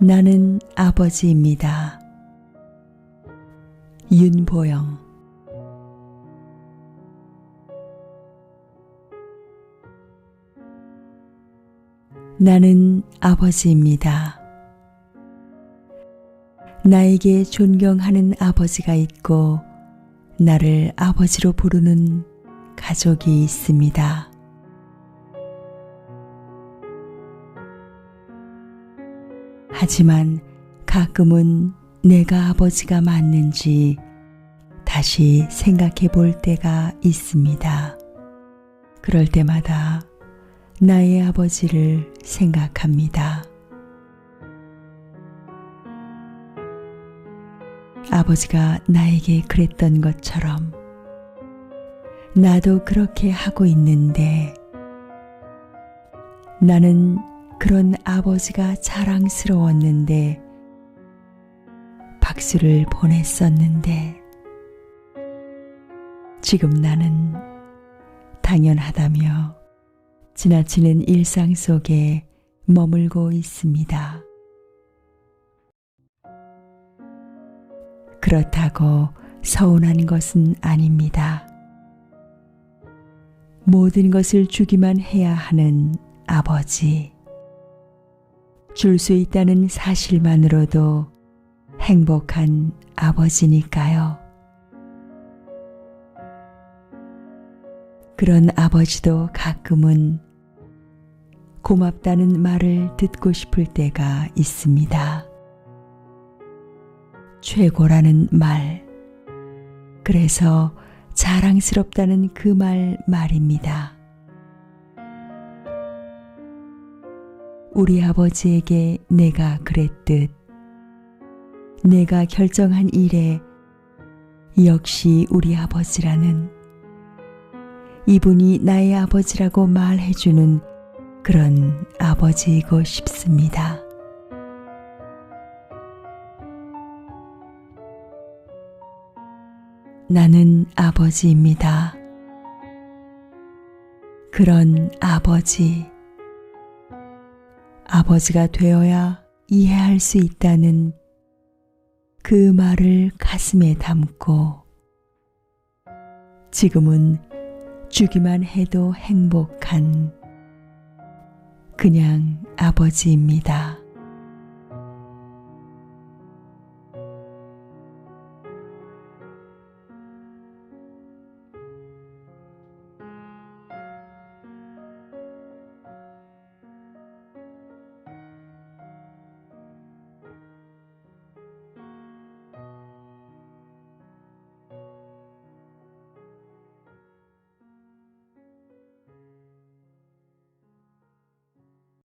나는 아버지입니다. 윤보영 나는 아버지입니다. 나에게 존경하는 아버지가 있고 나를 아버지로 부르는 가족이 있습니다. 하지만 가끔은 내가 아버지가 맞는지 다시 생각해 볼 때가 있습니다. 그럴 때마다 나의 아버지를 생각합니다. 아버지가 나에게 그랬던 것처럼 나도 그렇게 하고 있는데 나는 그런 아버지가 자랑스러웠는데 박수를 보냈었는데 지금 나는 당연하다며 지나치는 일상 속에 머물고 있습니다. 그렇다고 서운한 것은 아닙니다. 모든 것을 주기만 해야 하는 아버지. 줄 수 있다는 사실만으로도 행복한 아버지니까요. 그런 아버지도 가끔은 고맙다는 말을 듣고 싶을 때가 있습니다. 최고라는 말. 그래서 자랑스럽다는 그 말 말입니다. 우리 아버지에게 내가 그랬듯 내가 결정한 일에 역시 우리 아버지라는 이분이 나의 아버지라고 말해주는 그런 아버지이고 싶습니다. 나는 아버지입니다. 그런 아버지. 아버지가 되어야 이해할 수 있다는 그 말을 가슴에 담고 지금은 주기만 해도 행복한 그냥 아버지입니다.